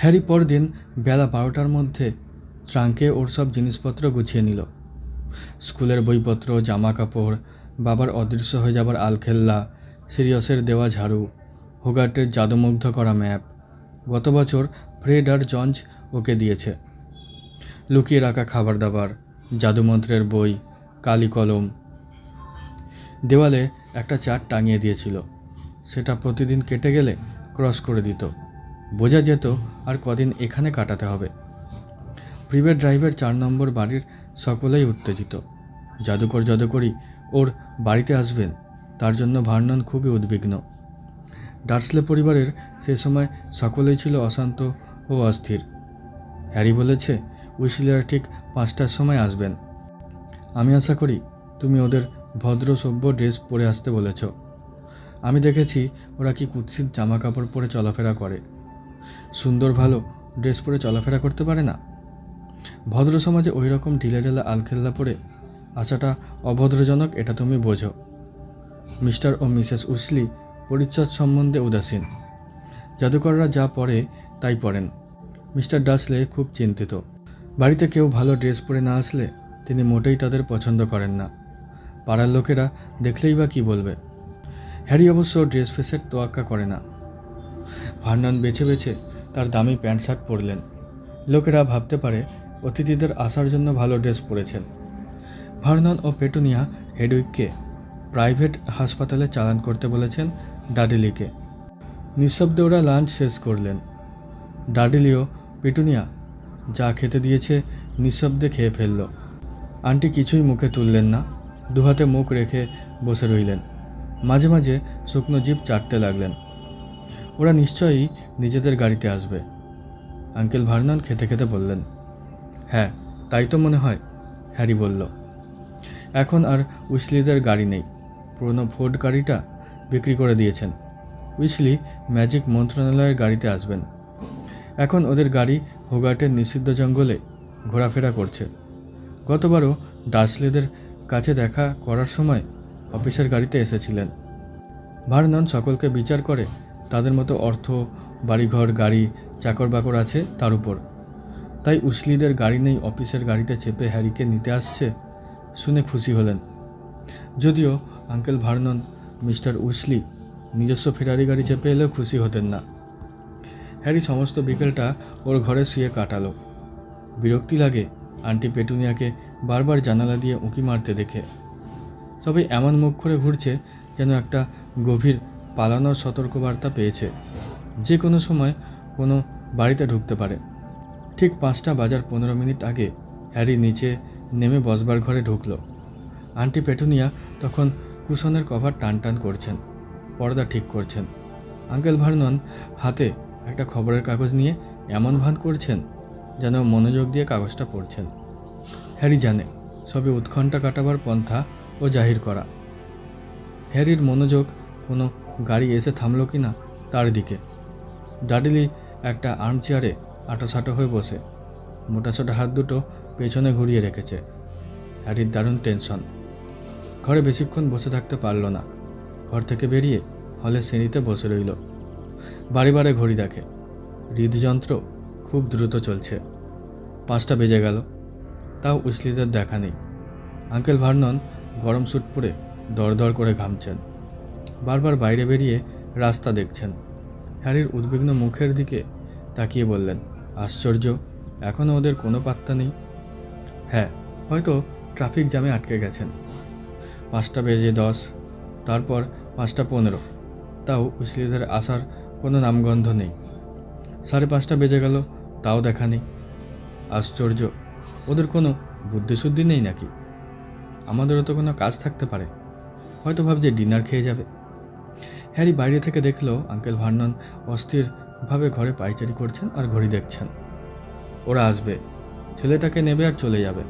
Harry পরদিন বেলা বারোটার মধ্যে ট্রাঙ্কে ওর সব জিনিসপত্র গুছিয়ে নিল। স্কুলের বইপত্র জামা কাপড় বাবার অদৃশ্য হয়ে যাবার আলখেল্লা, সিরিয়াসের দেওয়া ঝাড়ু, হোগার্টের জাদুমুগ্ধ করা ম্যাপ, গত বছর ফ্রেড আর জঞ্জ ওকে দিয়েছে। লুকিয়ে রাখা খাবার দাবার জাদুমন্ত্রের বই, কালি কলম। দেওয়ালে একটা চার্ট টাঙিয়ে দিয়েছিল। সেটা প্রতিদিন কেটে গেলে ক্রস করে দিত। বোঝা যেত আর কদিন এখানে কাটাতে হবে। প্রিভেট ড্রাইভের চার নম্বর বাড়ির সকলেই উত্তেজিত। জাদুকর জাদুকরি ওর বাড়িতে আসবেন, তার জন্য ভার্নন খুবই উদ্বিগ্ন। ডার্সলে পরিবারের সে সময় সকলেই ছিল অশান্ত ও অস্থির। হ্যারি বলেছে উইসিলার ঠিক পাঁচটার সময় আসবেন। আমি আশা করি তুমি ওদের ভদ্র সভ্য ড্রেস পরে আসতে বলেছ। আমি দেখেছি ওরা কি কুৎসিত জামা কাপড় পরে চলাফেরা করে। সুন্দর ভালো ড্রেস পরে চলাফেরা করতে পারে না। ভদ্র সমাজে ওই রকম ঢিলে ঢেলা আলখেল্লা পরে আসাটা অভদ্রজনক, এটা তুমি বোঝো। মিস্টার ও মিসেস উসলি পরিচ্ছদ সম্বন্ধে উদাসীন। জাদুকররা যা পরে, তাই পরেন। মিস্টার ডাসলে খুব চিন্তিত। বাড়িতে কেউ ভালো ড্রেস পরে না আসলে তিনি মোটেই তাদের পছন্দ করেন না। পাড়ার লোকেরা দেখলেই বা কী বলবে? হ্যারি অবশ্য ড্রেস ফেসের তোয়াক্কা করে না। ভার্নন বেছে বেছে তার দামি প্যান্ট শার্ট পরলেন। লোকেরা ভাবতে পারে অতিথিদের আসার জন্য ভালো ড্রেস পরেছেন। ভার্নন ও পেটুনিয়া হেডউইককে প্রাইভেট হাসপাতালে চালান করতে বলেছেন ডাডিলিকে। নিঃশব্দে ওরা লাঞ্চ শেষ করলেন। ডাডিলিও পেটুনিয়া যা খেতে দিয়েছে নিঃশব্দে খেয়ে ফেলল। আন্টি কিছুই মুখে তুললেন না, দুহাতে মুখ রেখে বসে রইলেন। মাঝে মাঝে শুকনো জিভ চাটতে লাগলেন। ওরা নিশ্চয়ই নিজেদের গাড়িতে আসবে। আঙ্কেল ভার্নন খেতে খেতে বললেন হ্যাঁ তাই তো মনে হয়, হ্যারি বলল। এখন আর উইসলিদের গাড়ি নেই। পুরনো ফোর্ড গাড়িটা বিক্রি করে দিয়েছেন। উইসলি ম্যাজিক মন্ত্রণালয়ের গাড়িতে আসবেন। এখন ওদের গাড়ি হোগার্টের নিষিদ্ধ জঙ্গলে ঘোরাফেরা করছে। গতবারও ডার্সলিদের কাছে দেখা করার সময় অফিসের গাড়িতে এসেছিলেন। ভার্নন সকলকে বিচার করে তাদের মতো অর্থ, বাড়িঘর, গাড়ি চাকর বাকর আছে তার উপর। তাই উসলিদের গাড়ি নেই, অফিসের গাড়িতে চেপে হ্যারিকে নিতে আসছে, শুনে খুশি হলেন। যদিও আঙ্কেল ভার্নন, মিস্টার উসলি নিজস্ব ফেরারি গাড়ি চেপে এলেও খুশি হতেন না। হ্যারি সমস্ত বিকেলটা ওর ঘরে শুয়ে কাটালো। বিরক্তি লাগে আন্টি পেটুনিয়াকে বারবার জানালা দিয়ে উঁকি মারতে দেখে। সবাই এমন মুখ করে ঘুরছে যেন একটা গভীর পালানোর সতর্কবার্তা পেয়েছে। যে কোনো সময় কোনো বাড়িতে ঢুকতে পারে। ঠিক পাঁচটা বাজার পনেরো মিনিট আগে হ্যারি নিচে নেমে বসবার ঘরে ঢুকল। আন্টি পেটুনিয়া তখন কুশনের কভার টান টান করছেন, পর্দা ঠিক করছেন। আঙ্কেল ভার্নন হাতে একটা খবরের কাগজ নিয়ে এমন ভান করছেন যেন মনোযোগ দিয়ে কাগজটা পড়ছেন। হ্যারি জানে, সবে উৎকণ্ঠা কাটাবার পন্থা ও জাহির করা। হ্যারির মনোযোগ কোনো গাড়ি এসে থামলো কি না তার দিকে। ডাডিলি একটা আর্ম চেয়ারে আটাসাটো হয়ে বসে। মোটাসোটা হাত দুটো পেছনে ঘুরিয়ে রেখেছে। হ্যারির দারুণ টেনশন। ঘরে বেশিক্ষণ বসে থাকতে পারল না। ঘর থেকে বেরিয়ে হলে শ্রেণীতে বসে রইল। বারে বারে ঘড়ি দেখে। হৃদযন্ত্র খুব দ্রুত চলছে। পাঁচটা বেজে গেল। তাও উসলিদের দেখা নেই। আঙ্কেল ভার্নন গরম স্যুট পরে দরদর করে ঘামছেন। বারবার বাইরে বেরিয়ে রাস্তা দেখছেন। হ্যারির উদ্বিগ্ন মুখের দিকে তাকিয়ে বললেন, আশ্চর্য এখনও ওদের কোনো পাত্তা নেই? হ্যাঁ হয়তো ট্রাফিক জ্যামে আটকে গেছেন। পাঁচটা বেজে দশ, তারপর পাঁচটা পনেরো। তাও উসলিদের আসার কোনো নামগন্ধ নেই। সাড়ে পাঁচটা বেজে গেল, তাও দেখা নেই। আশ্চর্য, ওদের কোনো বুদ্ধিশুদ্ধি নেই নাকি? আমাদেরও তো কোনো কাজ থাকতে পারে। হয়তো ভাবছে ডিনার খেয়ে যাবে। হ্যারি বাইরে থেকে দেখল আঙ্কেল ভার্নন অস্থিরভাবে ঘরে পাইচারি করছেন আর ঘড়ি দেখছেন। ওরা আসবে। ছেলেটাকে নেবে আর চলে যাবে।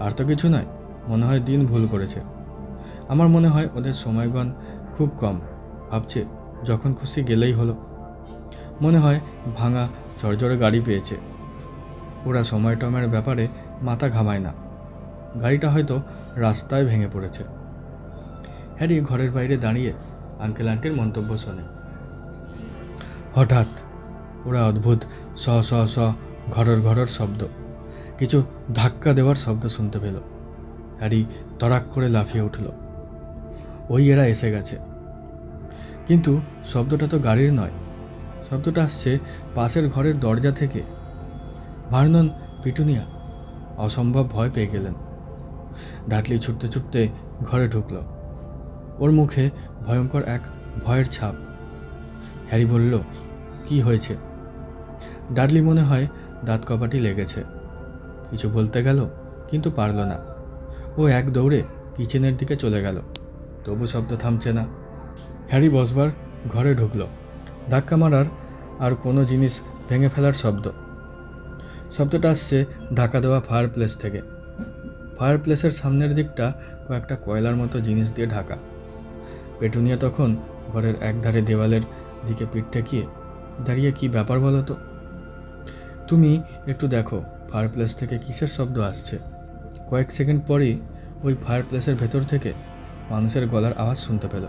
আর তো কিছু নয়, মনে হয় দিন ভুল করেছে। আমার মনে হয় ওদের সময়গণ খুব কম, ভাবছে যখন খুশি গেলেই হলো। মনে হয় ভাঙা ঝরঝরে গাড়ি পেয়েছে। ওরা সময় টমের ব্যাপারে মাথা ঘামায় না। গাড়িটা হয়তো রাস্তায় ভেঙে পড়েছে। হ্যারি ঘরের বাইরে দাঁড়িয়ে আঙ্কেল আন্টির মন্তব্য শোনে। হঠাৎ ওরা অদ্ভুত স স স ঘরর ঘরর শব্দ। কিছু ধাক্কা দেওয়ার শব্দ শুনতে পেল। হ্যারি তড়াক করে লাফিয়ে উঠল। ওই এরা এসে গেছে। কিন্তু শব্দটা তো গাড়ির নয়। শব্দটা আসছে পাশের ঘরের দরজা থেকে। ভার্নন, পিটুনিয়া, অসম্ভব ভয় পেয়ে গেলেন। ডাটলি ছুটতে ছুটতে ঘরে ঢুকল। ওর মুখে ভয়ঙ্কর এক ভয়ের ছাপ। হ্যারি বলল, কি হয়েছে? ডাডলি মনে হয় দাঁত কপাটি লেগেছে। কিছু বলতে গেল, কিন্তু পারল না। ও এক দৌড়ে কিচেনের দিকে চলে গেল। তবু শব্দ থামছে না। হ্যারি বসবার ঘরে ঢুকল। ধাক্কা মারার আর কোনো জিনিস ভেঙে ফেলার শব্দ। শব্দটা আসছে ঢাকা দেওয়া ফায়ার প্লেস থেকে। ফায়ার প্লেসের সামনের দিকটা কয়েকটা কয়লার মতো জিনিস দিয়ে ঢাকা। পেটুনিয়া তখন ঘরের একধারে দেওয়ালের দিকে পিঠ ঠেকিয়ে, দাঁড়িয়ে কি ব্যাপার বলো তো? তুমি একটু দেখো ফায়ার প্লেস থেকে কিসের শব্দ আসছে? কয়েক সেকেন্ড পরেই ওই ফায়ার প্লেসের ভেতর থেকে মানুষের গলার আওয়াজ শুনতে পেল।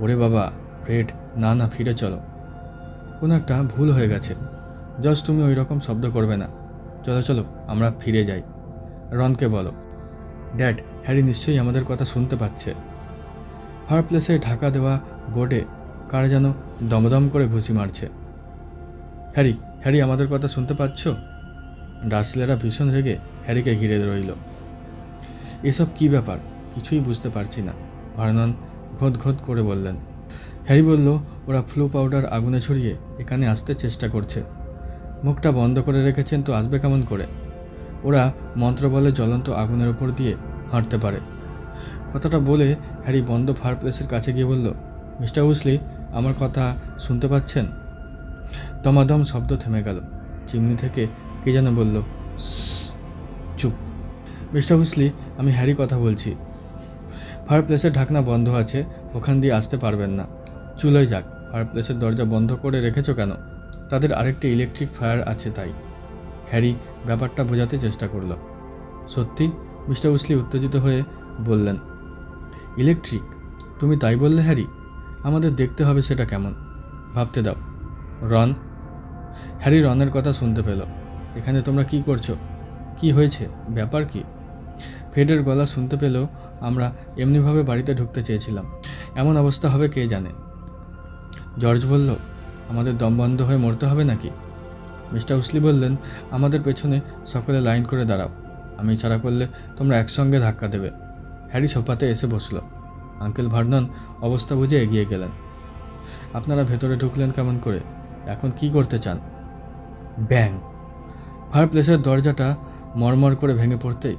ওরে বাবা ফ্রেড না না, ফিরে চলো। কোনো একটা ভুল হয়ে গেছে। জাস্ট তুমি ওই রকম শব্দ করবে না। চলো চলো, আমরা ফিরে যাই। রনকে বলো, ড্যাড, হ্যারি নিশ্চয়ই আমাদের কথা শুনতে পাচ্ছে। ফায়ার প্লেসে ঢাকা দেওয়া বোর্ডে কার যেন দমদম করে ঘুষি মারছে। হ্যারি হ্যারি, আমাদের কথা শুনতে পাচ্ছ? ডার্সলেরা ভীষণ রেগে হ্যারিকে ঘিরে রইল। এসব কি ব্যাপার? কিছুই বুঝতে পারছি না। ভার্নন ঘোত ঘোত করে বললেন, হ্যারি বলল, ওরা ফ্লু পাউডার আগুনে ছড়িয়ে এখানে আসতে চেষ্টা করছে। মুখটা বন্ধ করে রেখেছেন তো আসবে কেমন করে? ওরা মন্ত্র বলে জ্বলন্ত আগুনের উপর দিয়ে হাঁটতে পারে। কথাটা বলে হ্যারি বন্ধ ফায়ার প্লেসের কাছে গিয়ে বলল, মিস্টার উসলি আমার কথা শুনতে পাচ্ছেন? দমাদম শব্দ থেমে গেল। চিমনি থেকে কে যেন বলল চুপ। মিস্টার উসলি আমি হ্যারি কথা বলছি। ফায়ার প্লেসের ঢাকনা বন্ধ আছে, ওখান দিয়ে আসতে পারবেন না। চুলোয় যাক ফায়ার প্লেসের দরজা বন্ধ করে রেখেছো কেন? তাদের আরেকটি ইলেকট্রিক ফায়ার আছে তাই। হ্যারি ব্যাপারটা বোঝাতে চেষ্টা করল। সত্যি? মিস্টার উসলি উত্তেজিত হয়ে বললেন ইলেকট্রিক? তুমি তাই বললে, হ্যারি? আমাদের দেখতে হবে সেটা কেমন। ভাবতে দাও। রন? হ্যারি রনের কথা শুনতে পেল। এখানে তোমরা কি করছ? কি হয়েছে? ব্যাপার কি? ফেডের গলা শুনতে পেলেও আমরা এমনিভাবে বাড়িতে ঢুকতে চেয়েছিলাম। এমন অবস্থা হবে কে জানে? জর্জ বলল, আমাদের দম বন্ধ হয়ে মরতে হবে নাকি? মিস্টার উসলি বললেন, আমাদের পেছনে সকলে লাইন করে দাঁড়াও। আমি ছাড়া করলে তোমরা একসঙ্গে ধাক্কা দেবে। হ্যারি সোফাতে এসে বসল। আঙ্কেল ভার্নন অবস্থা বুঝে এগিয়ে গেলেন। আপনারা ভেতরে ঢুকলেন কেমন করে? এখন কি করতে চান? ব্যাং। ফায়ার প্লেসের দরজাটা মরমর করে ভেঙে পড়তেই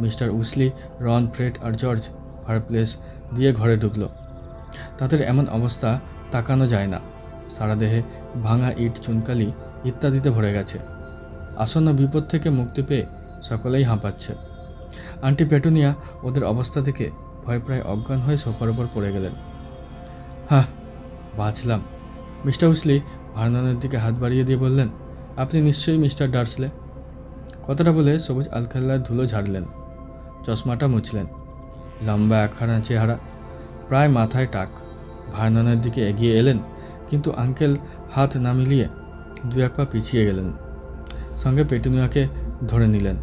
মিস্টার উসলি রন, ফ্রেড আর জর্জ ফায়ার প্লেস দিয়ে ঘরে ঢুকল। তাদের এমন অবস্থা তাকানো যায় না। সারা দেহে ভাঙা ইট, চুনকালি ইত্যাদিতে ভরে গেছে। আসন্ন বিপদ থেকে মুক্তি পেয়ে সকলেই হাঁপাচ্ছে। আন্টি পেটুনিয়া ওদের অবস্থা দেখে ভয় প্রায় অজ্ঞান হয়ে সোফার উপর পড়ে গেলেন। হ্যাঁ বাঁচলাম। মিস্টার উসলি ভার্নানের দিকে হাত বাড়িয়ে দিয়ে বললেন, আপনি নিশ্চয়ই মিস্টার ডার্সলে? কথাটা বলে সবুজ আলখাল্লার ধুলো ঝাড়লেন, চশমাটা মুছলেন। লম্বা একখানা চেহারা, প্রায় মাথায় টাক। ভার্ননের দিকে এগিয়ে এলেন, কিন্তু আঙ্কেল হাত না মিলিয়ে দু এক পা পিছিয়ে গেলেন। সঙ্গে পেটুনিয়াকে ধরে নিলেন।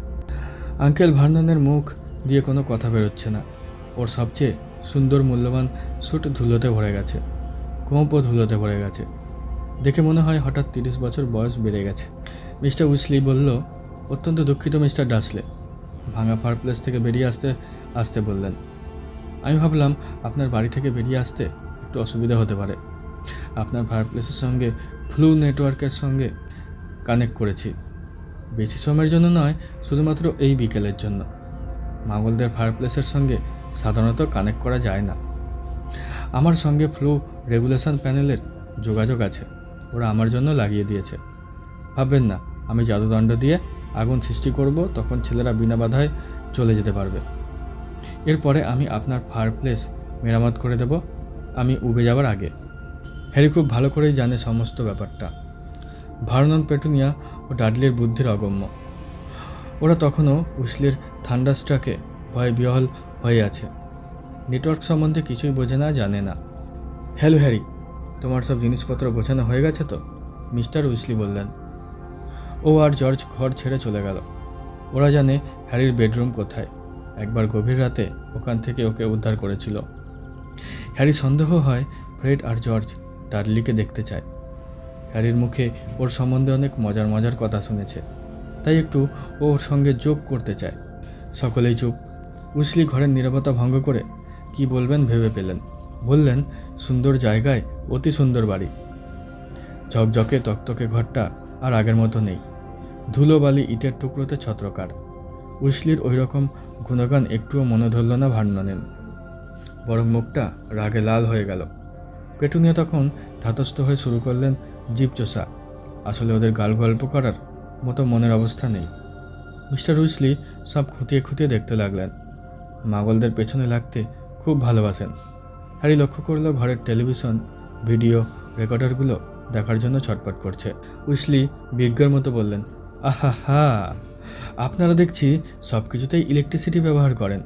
আঙ্কেল ভার্ননের মুখ দিয়ে কোনো কথা বেরোচ্ছে না। ওর সবচেয়ে সুন্দর মূল্যবান স্যুট ধুলোতে ভরে গেছে। কোঁপও ধুলোতে ভরে গেছে। দেখে মনে হয় হঠাৎ তিরিশ বছর বয়স বেড়ে গেছে। মিস্টার উইসলি বলল, অত্যন্ত দুঃখিত, মিস্টার ডাসলে। ভাঙা ফায়ার প্লেস থেকে বেরিয়ে আসতে আসতে বললেন, আমি ভাবলাম আপনার বাড়ি থেকে বেরিয়ে আসতে একটু অসুবিধা হতে পারে। আপনার ফায়ার প্লেসের সঙ্গে, ফ্লু নেটওয়ার্কের সঙ্গে কানেক্ট করেছি। বেশি সময়ের জন্য নয়, শুধুমাত্র এই বিকেলের জন্য। মাগলদের ফায়ার প্লেসের সঙ্গে সাধারণত কানেক্ট করা যায় না। আমার সঙ্গে ফ্লু রেগুলেশন প্যানেলের যোগাযোগ আছে। ওরা আমার জন্য লাগিয়ে দিয়েছে। ভাববেন না, আমি জাদুদণ্ড দিয়ে আগুন সৃষ্টি করব, তখন ছেলেরা বিনা বাধায় চলে যেতে পারবে। এরপরে আমি আপনার ফায়ার প্লেস মেরামত করে দেব। আমি উবে যাওয়ার আগে। হ্যারি খুব ভালো করেই জানে সমস্ত ব্যাপারটা। ভার্নন পেটুনিয়া ও ডাডলির বুদ্ধির অগম্য। ওরা তখনও উসলির থান্ডাস্ট্রাকে ভয়ে বিহল হয়ে আছে। নেটওয়ার্ক সম্বন্ধে কিছুই বোঝে না, জানে না। হ্যালো হ্যারি, তোমার সব জিনিসপত্র গোছানো হয়ে গেছে তো? মিস্টার উইসলি বললেন। ও আর জর্জ ঘর ছেড়ে চলে গেল। ওরা জানে হ্যারির বেডরুম কোথায়। একবার গভীর রাতে ওখান থেকে ওকে উদ্ধার করেছিল। হ্যারি সন্দেহ হয় ফ্রেড আর জর্জ ডাডলিকে দেখতে চায়। হ্যারির মুখে ওর সম্বন্ধে অনেক মজার মজার কথা শুনেছে। তাই একটু ওর সঙ্গে যোগ করতে চায়। সকলেই চুপ। উসলি ঘরের নীরবতা ভঙ্গ করে কি বলবেন ভেবে পেলেন। বললেন, সুন্দর জায়গায়, অতি সুন্দর বাড়ি। ঝকঝকে তকতকে ঘরটা আর আগের মতো নেই। ধুলোবালি ইটের টুকরোতে ছত্রকার। উইসলির ওই রকম গুণগান একটুও মনে ধরল না ভান্ডনের বরং মুখটা রাগে লাল হয়ে গেল। পেটুনিয়া তখন ধাতস্থ হয়ে শুরু করলেন জীবচোষা আসলে ওদের গাল গল্প করার মতো মনের অবস্থা নেই। মিস্টার উইসলি সব খুঁটিয়ে খুঁটিয়ে দেখতে লাগলেন। মাগলদের পেছনে লাগতে খুব ভালোবাসেন। হ্যারি লক্ষ্য করল ঘরের টেলিভিশন, ভিডিও, রেকর্ডারগুলো দেখার জন্য ছটপট করছে। উইসলি বিজ্ঞার মতো বললেন আহা হা আপনারা দেখছি সব কিছুতেই ইলেকট্রিসিটি ব্যবহার করেন।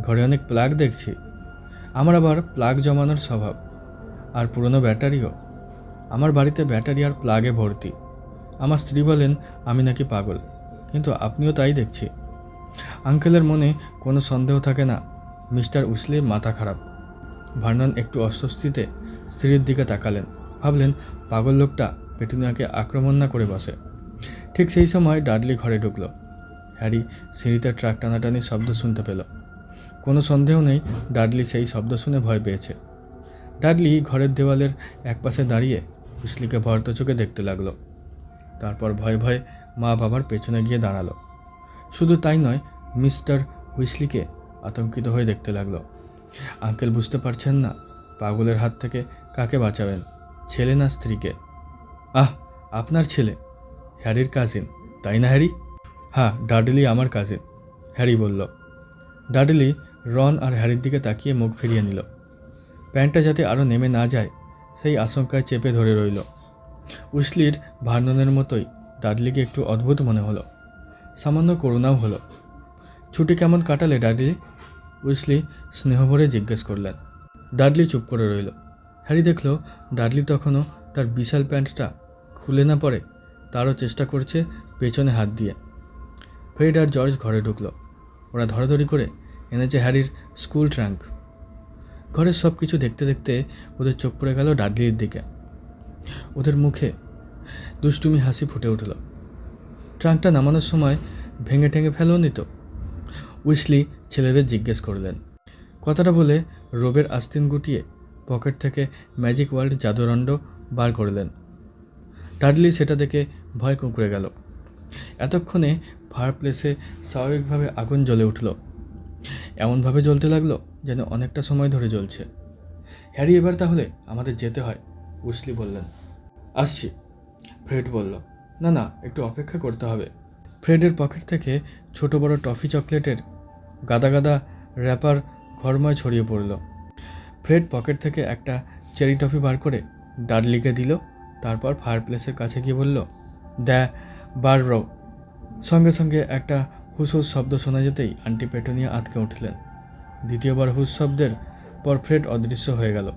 ঘরে অনেক প্লাগ দেখছি। আমার আবার প্লাগ জমানোর স্বভাব। আর পুরনো ব্যাটারিও। আমার বাড়িতে ব্যাটারি আর প্লাগে ভর্তি। আমার স্ত্রী বলেন, আমি নাকি পাগল। কিন্তু আপনিও তাই দেখছি। আঙ্কেলের মনে কোনো সন্দেহ থাকে না, মিস্টার উসলির মাথা খারাপ। ভার্নন একটু অস্বস্তিতে স্ত্রীর দিকে তাকালেন। ভাবলেন, পাগল লোকটা পেটুনিয়াকে আক্রমণ না করে বসে? ঠিক সেই সময় ডাডলি ঘরে ঢুকল। হ্যারি সিঁড়িতে ট্রাক টানাটানির শব্দ শুনতে পেল। কোনো সন্দেহ নেই, ডাডলি সেই শব্দ শুনে ভয় পেয়েছে। ডাডলি ঘরের দেওয়ালের একপাশে দাঁড়িয়ে উসলিকে ভরত চোখে দেখতে লাগল। তারপর ভয় ভয়ে মা বাবার পেছনে গিয়ে দাঁড়াল। শুধু তাই নয়, মিস্টার হুইসলিকে আতঙ্কিত হয়ে দেখতে লাগল। আঙ্কেল বুঝতে পারছেন না, পাগলের হাত থেকে কাকে বাঁচাবেন, ছেলে না স্ত্রীকে? আহ, আপনার ছেলে, হ্যারির কাজিন তাই না হ্যারি? হ্যাঁ ডাডলি আমার কাজিন হ্যারি বলল। ডাডলি রন আর হ্যারির দিকে তাকিয়ে মুখ ফিরিয়ে নিল। প্যান্টটা যাতে আরও নেমে না যায় সেই আশঙ্কায় চেপে ধরে রইল। উসলির ভার্ননের মতোই ডাডলিকে একটু অদ্ভুত মনে হলো। সামান্য করুণাও হলো। ছুটি কেমন কাটালে, ডাডলি? উইসলি স্নেহভরে জিজ্ঞেস করলেন। ডাডলি চুপ করে রইল। হ্যারি দেখল ডাডলি তখনও তার বিশাল প্যান্টটা খুলে না পড়ে, তারও চেষ্টা করছে পেছনে হাত দিয়ে। ফ্রেড আর জর্জ ঘরে ঢুকলো। ওরা ধরাধরি করে এনেছে হ্যারির স্কুল ট্রাঙ্ক। ঘরের সব কিছু দেখতে দেখতে ওদের চোখ পড়ে গেল ডাডলির দিকে। ওদের মুখে দুষ্টুমি হাসি ফুটে উঠল। ট্রাঙ্কটা নামানোর সময় ভেঙে ঠেঙে ফেলোনি তো উইসলি ছেলেদের জিজ্ঞেস করলেন, কথাটা বলে রোবের আস্তিন গুটিয়ে পকেট থেকে ম্যাজিক ওয়ার্ল্ড জাদুরণ্ড বার করলেন। ডাডলি সেটা দেখে ভয় কুঁকড়ে গেল। এতক্ষণে ফায়ার প্লেসে স্বাভাবিকভাবে আগুন জ্বলে উঠল। এমনভাবে জ্বলতে লাগল যেন অনেকটা সময় ধরে জ্বলছে হ্যারি, এবার তাহলে আমাদের যেতে হয় উসলি বললেন। আসছি, ফ্রেড বলল। না না, একটু অপেক্ষা করতে হবে। ফ্রেডের পকেট থেকে ছোট বড় টফি চকলেটের গাদা গাদা র্যাপার ঘরময় ছড়িয়ে পড়ল। ফ্রেড পকেট থেকে একটা চেরি টফি বার করে ডাডলিকে দিল, তারপর ফায়ারপ্লেসের কাছে গিয়ে বলল দ্য বার সঙ্গে সঙ্গে একটা হুস হুস শব্দ শোনা যেতেই আন্টি পেটোনিয়া আটকে উঠলেন। দ্বিতীয়বার হুস শব্দের পর ফ্রেড অদৃশ্য হয়ে গেল।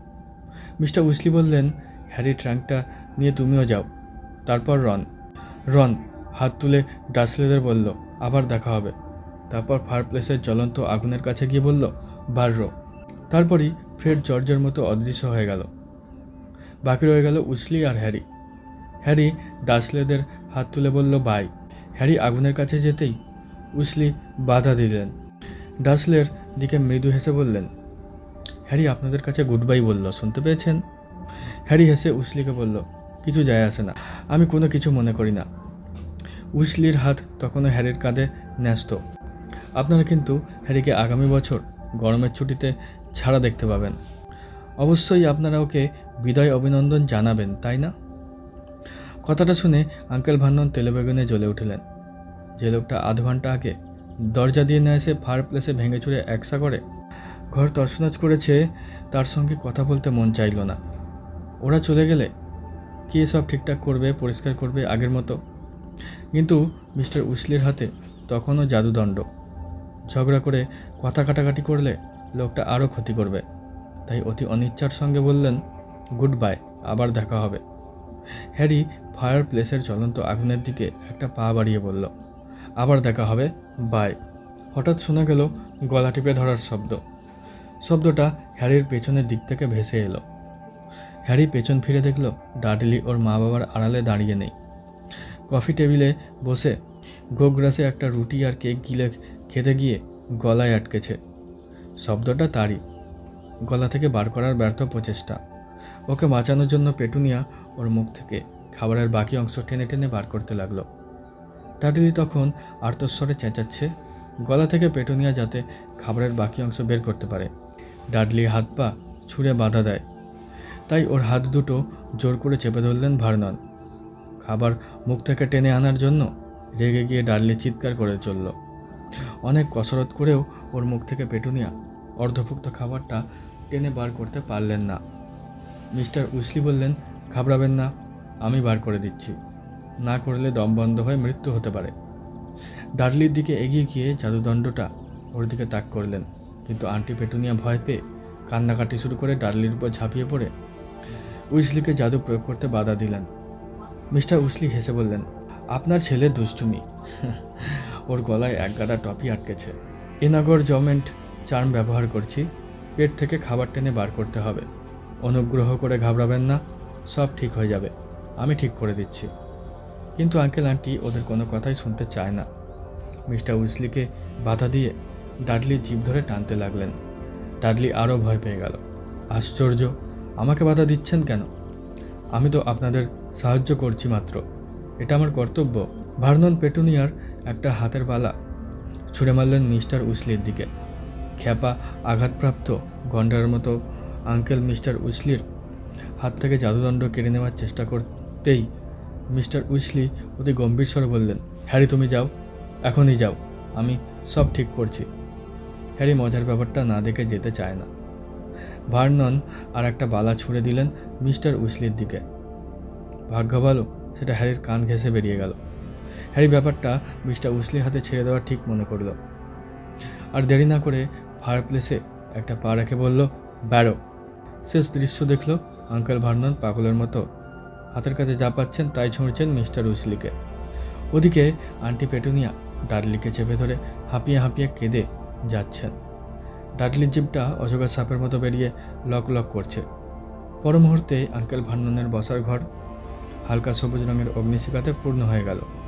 মিস্টার উইসলি বললেন, হ্যারি ট্রাঙ্কটা নিয়ে তুমিও যাও। তারপর রন রন হাত তুলে ডাসলেদের বলল, আবার দেখা হবে। তারপর ফায়ারপ্লেসের জ্বলন্ত আগুনের কাছে গিয়ে বলল, বার্রো। তারপরই ফ্রেড জর্জের মতো অদৃশ্য হয়ে গেল। বাকি রয়ে গেল উসলি আর হ্যারি। হ্যারি ডাসলেদের হাত তুলে বলল, বাই। হ্যারি আগুনের কাছে যেতেই উসলি বাধা দিলেন। ডাসলের দিকে মৃদু হেসে বললেন, হ্যারি আপনাদের কাছে গুড বাই বলল, শুনতে পেয়েছেন? হ্যারি হেসে উসলিকে বলল, কিছু যায় আসে না, আমি কোনো কিছু মনে করি না। উসলির হাত তখনও হ্যারির কাঁধে ন্যস্ত। আপনারা কিন্তু হ্যারিকে আগামী বছর গরমের ছুটিতে ছাড়া দেখতে পাবেন। অবশ্যই আপনারা ওকে বিদায় অভিনন্দন জানাবেন, তাই না? কথাটা শুনে আঙ্কেল ভান্নন তেলেবেগুনে জ্বলে উঠলেন। যে লোকটা আধ ঘণ্টা আগে দরজা দিয়ে না এসে ফায়ার প্লেসে ভেঙে চুরে একসা করে ঘর তছনছ করেছে, তার সঙ্গে কথা বলতে মন চাইল না। ওরা চলে গেলে কি সব ঠিকঠাক করবে, পরিষ্কার করবে আগের মতো? কিন্তু মিস্টার উসলির হাতে তখনও জাদুদণ্ড। ঝগড়া করে কথা কাটাকাটি করলে লোকটা আরও ক্ষতি করবে। তাই অতি অনিচ্ছার সঙ্গে বললেন গুড বাই আবার দেখা হবে। হ্যারি ফায়ার প্লেসের জ্বলন্ত আগুনের দিকে একটা পা বাড়িয়ে বলল আবার দেখা হবে বাই হঠাৎ শোনা গেল গলা টিপে ধরার শব্দ। শব্দটা হ্যারির পেছনের দিক থেকে ভেসে এলো। হ্যারি পেছন ফিরে দেখল, ডাডলি ওর মা বাবার আড়ালে দাঁড়িয়ে নেই। কফি টেবিলে বসে গোগ্রাসে একটা রুটি আর কেক গিলে খেতে গিয়ে গলায় আটকেছে। শব্দটা তারই। গলা থেকে বার করার ব্যর্থ প্রচেষ্টা। ওকে বাঁচানোর জন্য পেটুনিয়া ওর মুখ থেকে খাবারের বাকি অংশ টেনে টেনে বার করতে লাগল। টাটলি তখন আর্তস্বরে চেঁচাচ্ছে, গলা থেকে পেটুনিয়া যাতে খাবারের বাকি অংশ বের করতে পারে। ডাডলি হাত পা ছুঁড়ে বাধা দেয়। তাই ওর হাত দুটো জোর করে চেপে ধরলেন ভার্নন। খাবার মুখ থেকে টেনে আনার জন্য রেগে গিয়ে ডাডলি চিৎকার করে চলল। অনেক কসরত করেও ওর মুখ থেকে পেটুনিয়া অর্ধভুক্ত খাবারটা টেনে বার করতে পারলেন না। মিস্টার উসলি বললেন, ঘাবড়াবেন না, আমি বার করে দিচ্ছি। না করলে দম বন্ধ হয়ে মৃত্যু হতে পারে। ডাডলির দিকে এগিয়ে গিয়ে জাদুদণ্ডটা ওর দিকে তাক করলেন। কিন্তু আন্টি পেটুনিয়া ভয় পেয়ে কান্নাকাটি শুরু করে ডাডলির উপর ঝাঁপিয়ে পড়ে উইসলিকে জাদু প্রয়োগ করতে বাধা দিলেন। মিস্টার উসলি হেসে বললেন, আপনার ছেলে দুষ্টুমি। ওর গলায় এক গাদা টপি আটকেছে। এনাগর জমেন্ট চার্ম ব্যবহার করছি। পেট থেকে খাবার টেনে বার করতে হবে। অনুগ্রহ করে ঘাবড়াবেন না। সব ঠিক হয়ে যাবে। আমি ঠিক করে দিচ্ছি। কিন্তু আঙ্কেল, আন্টি ওদের কোনো কথাই শুনতে চায় না। মিস্টার উইসলিকে বাধা দিয়ে ডাডলি জিভ ধরে টানতে লাগলেন। ডাডলি আরও ভয় পেয়ে গেল। আশ্চর্য, আমাকে বাধা দিচ্ছেন কেন? আমি তো আপনাদের সাহায্য করছি মাত্র। এটা আমার কর্তব্য। ভার্নন পেটুনিয়ার একটা হাতের বালা ছুঁড়ে মারলেন মিস্টার উইসলির দিকে। খ্যাপা আঘাতপ্রাপ্ত গন্ডার মতো আঙ্কেল মিস্টার উইসলির হাত থেকে জাদুদণ্ড কেড়ে নেওয়ার চেষ্টা করতেই মিস্টার উইসলি অতি গম্ভীর স্বরে বললেন, হ্যারি, তুমি যাও, এখনই যাও, আমি সব ঠিক করছি। হ্যারি মজার ব্যাপারটা না দেখে যেতে চায় না। ভার্নন আর একটা বালা ছুঁড়ে দিলেন মিস্টার উইসলির দিকে। ভাগ্য ভালো সেটা হ্যারির কান ঘেঁষে বেরিয়ে গেল। হ্যারি ব্যাপারটা মিস্টার উইসলির হাতে ছেড়ে দেওয়া ঠিক মনে করল। আর দেরি না করে ফায়ার প্লেসে একটা পা রেখে বলল ব্যারো শেষ দৃশ্য দেখল আঙ্কেল ভার্নন পাগলের মতো হাতের কাছে যা পাচ্ছেন তাই ছুঁড়ছেন মিস্টার উইসলিকে। ওদিকে আন্টি পেটুনিয়া ডার্লিকে চেপে ধরে হাঁপিয়ে হাঁপিয়ে কেঁদে যাচ্ছেন। ডার্লির জিপটা অজগর সাপের মতো বেরিয়ে লক লক করছে। পর মুহূর্তে আঙ্কেল ভান্ননের বসার ঘর হালকা সবুজ রঙের অগ্নিশিকাতে পূর্ণ হয়ে গেল।